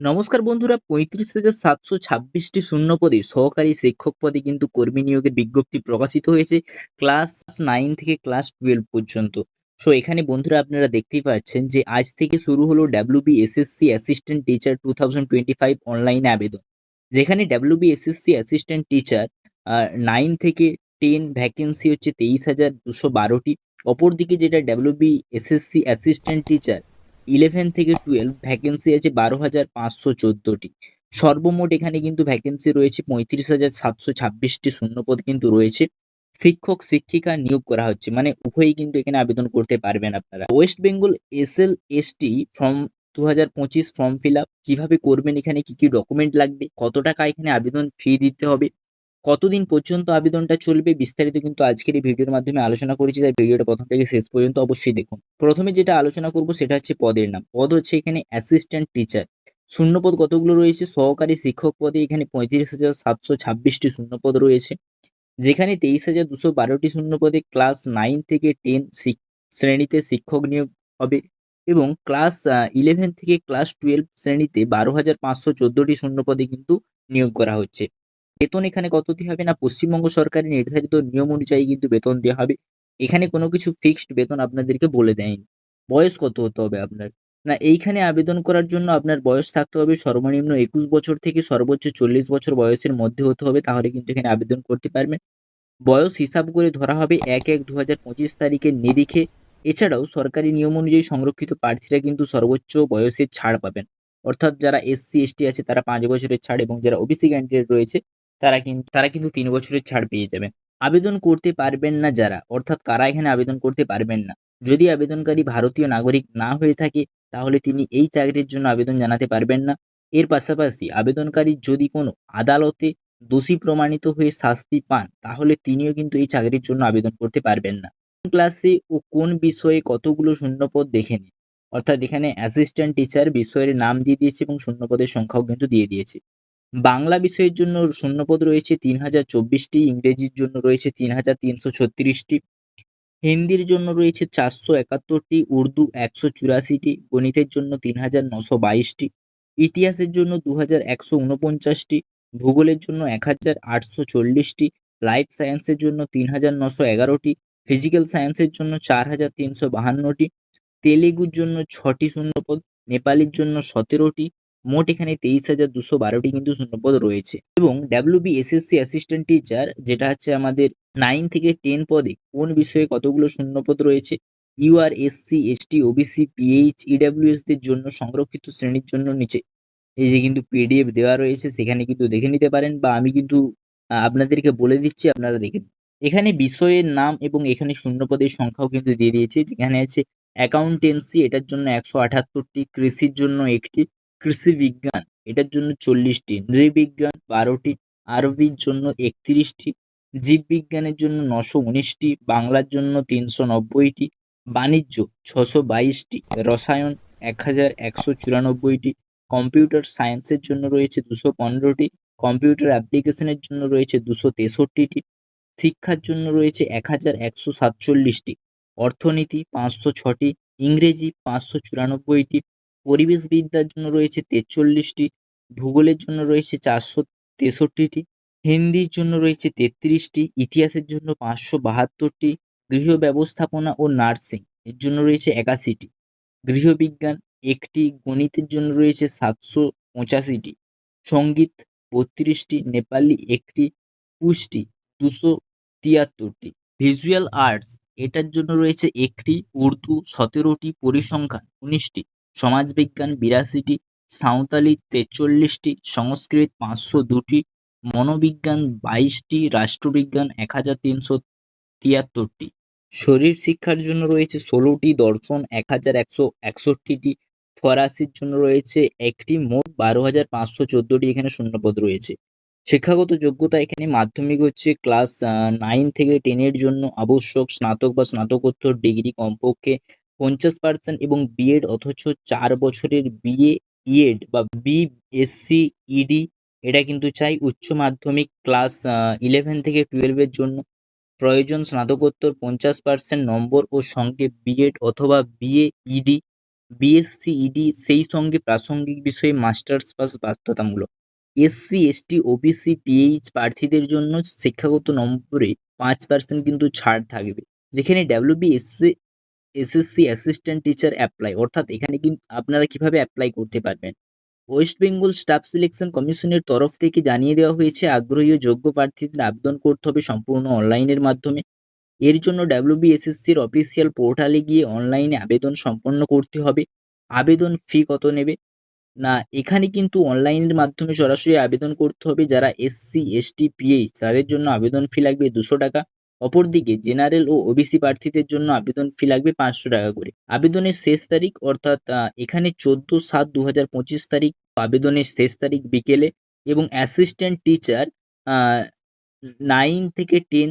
নমস্কার বন্ধুরা, পঁয়ত্রিশ হাজার সাতশো ছাব্বিশটি শূন্য পদে সহকারী শিক্ষক পদে কিন্তু কর্মী নিয়োগের বিজ্ঞপ্তি প্রকাশিত হয়েছে ক্লাস নাইন থেকে ক্লাস টুয়েলভ পর্যন্ত। সো এখানে বন্ধুরা আপনারা দেখতেই পাচ্ছেন যে আজ থেকে শুরু হলো WB SSC assistant teacher two thousand twenty five অনলাইনে আবেদন। যেখানে WB SSC assistant teacher nine থেকে টেন ভ্যাকেন্সি হচ্ছে তেইশ হাজার দুশো বারোটি। অপরদিকে যেটা WB SSC assistant teacher eleven থেকে টুয়েলভ ভ্যাকেন্সি আছে বারো হাজার পাঁচশো চোদ্দোটি। সর্বমোট এখানে কিন্তু ভ্যাকেন্সি রয়েছে পঁয়ত্রিশ হাজার সাতশো ছাব্বিশটি শূন্যপদ কিন্তু রয়েছে। শিক্ষক, শিক্ষিকা নিয়োগ করা হচ্ছে মানে উভয়ই কিন্তু এখানে আবেদন করতে পারবেন আপনারা। West Bengal S L S T form দু হাজার পঁচিশ ফর্ম ফিল আপ কীভাবে করবেন, এখানে কি কি ডকুমেন্ট লাগবে, কত টাকা এখানে আবেদন ফি দিতে হবে কতদিন পর্যন্ত আবেদনটা চলবে বিস্তারিত কিন্তু আজকের এই ভিডিওর মাধ্যমে আলোচনা করেছি, তাই ভিডিওটা প্রথম থেকে শেষ পর্যন্ত অবশ্যই দেখুন। প্রথমে যেটা আলোচনা করব সেটা হচ্ছে পদের নাম। পদ হচ্ছে এখানে অ্যাসিস্ট্যান্ট টিচার শূন্যপদ কতগুলো রয়েছে? সহকারী শিক্ষক পদে এখানে পঁয়ত্রিশ হাজার সাতশো ছাব্বিশটি শূন্যপদ রয়েছে। যেখানে তেইশ হাজার দুশো বারোটি শূন্যপদে ক্লাস নাইন থেকে টেন শ্রেণীতে শিক্ষক নিয়োগ হবে এবং ক্লাস ইলেভেন থেকে ক্লাস টুয়েলভ শ্রেণীতে বারো হাজার পাঁচশো চোদ্দোটি শূন্যপদে কিন্তু নিয়োগ করা হচ্ছে। বেতন এখানে কতটি হবে না? পশ্চিমবঙ্গ সরকারের নির্ধারিত নিয়ম অনুযায়ী কিন্তু বেতন দেওয়া হবে। এখানে কোনো কিছু ফিক্সড বেতন আপনাদেরকে বলে দেয়নি। বয়স কত হতে হবে আপনার? না, এইখানে আবেদন করার জন্য আপনার বয়স থাকতে হবে সর্বনিম্ন একুশ বছর থেকে সর্বোচ্চ চল্লিশ বছর বয়সের মধ্যে হতে হবে, তাহলে কিন্তু এখানে আবেদন করতে পারবেন। বয়স হিসাব করে ধরা হবে এক এক দু হাজার পঁচিশ তারিখের নিরিখে। এছাড়াও সরকারি নিয়ম অনুযায়ী সংরক্ষিত প্রার্থীরা কিন্তু সর্বোচ্চ বয়সের ছাড় পাবেন। অর্থাৎ যারা এসসি, এসটি আছে, তারা পাঁচ বছরের ছাড় এবং যারা ওবিসি ক্যান্ডিডেট রয়েছে তারা কিন্তু তারা কিন্তু তিন বছরের ছাড় পেয়ে যাবেন আবেদন করতে পারবেন না যারা, অর্থাৎ কারা এখানে আবেদন করতে পারবেন না। যদি আবেদনকারী ভারতীয় নাগরিক না হয়ে থাকে, তাহলে তিনি এই চাকরির জন্য আবেদন জানাতে পারবেন না। এর পাশাপাশি আবেদনকারী যদি কোনো আদালতে দোষী প্রমাণিত হয়ে শাস্তি পান, তাহলে তিনিও কিন্তু এই চাকরির জন্য আবেদন করতে পারবেন না। কোন ক্লাসে ও কোন বিষয়ে কতগুলো শূন্যপদ দেখে নিন। অর্থাৎ এখানে অ্যাসিস্ট্যান্ট টিচার বিষয়ের নাম দিয়ে দিয়েছে এবং শূন্যপদের সংখ্যাও কিন্তু দিয়ে দিয়েছে। বাংলা বিষয়ের জন্য শূন্যপদ রয়েছে তিন হাজার চব্বিশটি, ইংরেজির জন্য রয়েছে তিন হাজার তিনশো ছত্রিশটি, হিন্দির জন্য রয়েছে চারশো একাত্তরটি, উর্দু একশো চুরাশিটি, গণিতের জন্য তিন হাজার নশো বাইশটি, ইতিহাসের জন্য দু হাজার একশো উনপঞ্চাশটি, ভূগোলের জন্য এক হাজার আটশো চল্লিশটি, লাইফ সায়েন্সের জন্য তিন হাজার নশো এগারোটি, ফিজিক্যাল সায়েন্সের জন্য চার হাজার তিনশো বাহান্নটি, তেলেগুর জন্য ছটি শূন্যপদ, নেপালির জন্য সতেরোটি মোট এখানে তেইশ হাজার দুশো বারোটি কিন্তু শূন্যপদ রয়েছে। এবং ডাব্লিউবি এসএসসি অ্যাসিস্ট্যান্ট টিচার যেটা হচ্ছে আমাদের নাইন থেকে টেন পদে, কোন বিষয়ে কতগুলো শূন্যপদ রয়েছে? UR SC ST OBC PH ইডাব্লিউএসদের জন্য সংরক্ষিত শ্রেণির জন্য নিচে এই যে কিন্তু পিডিএফ দেওয়া রয়েছে, সেখানে কিন্তু দেখে নিতে পারেন বা আমি কিন্তু আপনাদেরকে বলে দিচ্ছি, আপনারা দেখে এখানে বিষয়ের নাম এবং এখানে শূন্যপদের সংখ্যাও কিন্তু দিয়ে দিয়েছে, যেখানে আছে অ্যাকাউন্টেন্সি এটার জন্য একশো আঠাত্তরটি, কৃষির জন্য একটি কৃষি বিজ্ঞান, এটার জন্য চল্লিশটি। নৃবিজ্ঞান বারোটি, আরবির জন্য একত্রিশটি, জীববিজ্ঞানের জন্য নশো উনিশটি, বাংলার জন্য তিনশো নব্বইটি, বাণিজ্য ছশো বাইশটি, রসায়ন এক হাজার একশো চুরানব্বইটি, কম্পিউটার সায়েন্সের জন্য রয়েছে দুশো পনেরোটি, কম্পিউটার অ্যাপ্লিকেশনের জন্য রয়েছে দুশো তেষট্টিটি, শিক্ষার জন্য রয়েছে এক হাজার একশো সাতচল্লিশটি, অর্থনীতি পাঁচশো ছটি, ইংরেজি পাঁচশো চুরানব্বইটি পরিবেশবিদ্যার জন্য রয়েছে তেচল্লিশটি, ভূগোলের জন্য রয়েছে চারশো তেষট্টিটি, হিন্দির জন্য রয়েছে তেত্রিশটি, ইতিহাসের জন্য পাঁচশো বাহাত্তরটি, গৃহ ব্যবস্থাপনা ও নার্সিং এর জন্য রয়েছে একাশিটি গৃহবিজ্ঞান একটি, গণিতের জন্য রয়েছে সাতশো পঁচাশিটি, সংগীত বত্রিশটি, নেপালি একটি পুষ্টি দুশো তিয়াত্তরটি, ভিজুয়াল আর্টস এটার জন্য রয়েছে একটি, উর্দু সতেরোটি, পরিসংখ্যান উনিশটি সমাজবিজ্ঞান বিরাশিটি, সাঁওতালি তেচল্লিশটি, সংস্কৃত পাঁচশো দুটি, মনোবিজ্ঞান বাইশটি, রাষ্ট্রবিজ্ঞান এক হাজার তিনশো তিয়াত্তরটি। শরীর শিক্ষার জন্য রয়েছে ষোলোটি, দর্শন এক হাজার একশো একষট্টিটি, ফরাসির জন্য রয়েছে একটি, মোট বারো হাজার পাঁচশো চোদ্দোটি এখানে শূন্যপদ রয়েছে। শিক্ষাগত যোগ্যতা এখানে মাধ্যমিক হচ্ছে ক্লাস নাইন থেকে টেনের জন্য আবশ্যক, স্নাতক বা স্নাতকোত্তর ডিগ্রি কমপক্ষে পঞ্চাশ পার্সেন্ট এবং বিএড অথচ চার বছরের বিএ ইএড বা বিএসসি ইডি এটা কিন্তু চাই উচ্চ মাধ্যমিক ক্লাস ইলেভেন থেকে টুয়েলভের জন্য। প্রয়োজন স্নাতকোত্তর পঞ্চাশ পার্সেন্ট নম্বর ও সঙ্গে বিএড অথবা বিএ ইডি বিএসসি ইডি সেই সঙ্গে প্রাসঙ্গিক বিষয়ে মাস্টার্স পাস বাধ্যতামূলক। এসসি এসটি ওবিসি পিএইচ প্রার্থীদের জন্য শিক্ষাগত নম্বরে পাঁচ পার্সেন্ট কিন্তু ছাড় থাকবে। যেখানে WB SC SSC assistant teacher apply. অর্থাৎ এখানে কিন্তু আপনারা কীভাবে অ্যাপ্লাই করতে পারবেন? ওয়েস্ট বেঙ্গল স্টাফ সিলেকশন কমিশনের তরফ থেকে জানিয়ে দেওয়া হয়েছে, আগ্রহী ও যোগ্য প্রার্থীদের আবেদন করতে হবে সম্পূর্ণ অনলাইনের মাধ্যমে। এর জন্য ডাব্লিউবিএসএসসির অফিসিয়াল পোর্টালে গিয়ে অনলাইনে আবেদন সম্পন্ন করতে হবে। আবেদন ফি কত নেবে? না, এখানে কিন্তু অনলাইনের মাধ্যমে সরাসরি আবেদন করতে হবে। যারা এসসি, এসটি, পিএইচ, তাদের জন্য আবেদন ফি লাগবে দুশো টাকা। অপরদিকে জেনারেল ও ওবিসি প্রার্থীদের জন্য আবেদন ফি লাগবে পাঁচশো টাকা করে। আবেদনের শেষ তারিখ অর্থাৎ এখানে চোদ্দ সাত দু তারিখ আবেদনের শেষ তারিখ বিকেলে এবং অ্যাসিস্ট্যান্ট টিচার নাইন থেকে টেন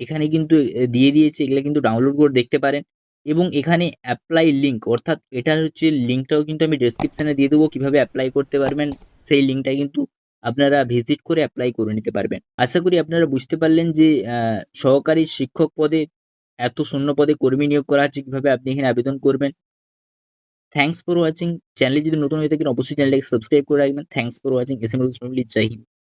এখানে কিন্তু দিয়ে দিয়েছে, এগুলো কিন্তু ডাউনলোড করে দেখতে পারেন। এবং এখানে অ্যাপ্লাই লিঙ্ক অর্থাৎ এটা হচ্ছে লিঙ্কটাও কিন্তু আমি ডেসক্রিপশানে দিয়ে দেবো কীভাবে অ্যাপ্লাই করতে পারবেন। সেই লিঙ্কটা কিন্তু আপনারা ভিজিট করে অ্যাপ্লাই করে নিতে পারবেন। আশা করি আপনারা বুঝতে পারলেন যে সহকারী শিক্ষক পদে, এত শূন্য পদে কর্মী নিয়োগ করা আছে, কীভাবে আপনি এখানে আবেদন করবেন। থ্যাংকস ফর ওয়াচিং চ্যানেলে যদি নতুন হয়ে থাকেন, অবশ্যই চ্যানেলটাকে সাবস্ক্রাইব করে রাখবেন। Thanks for watching S M Hind.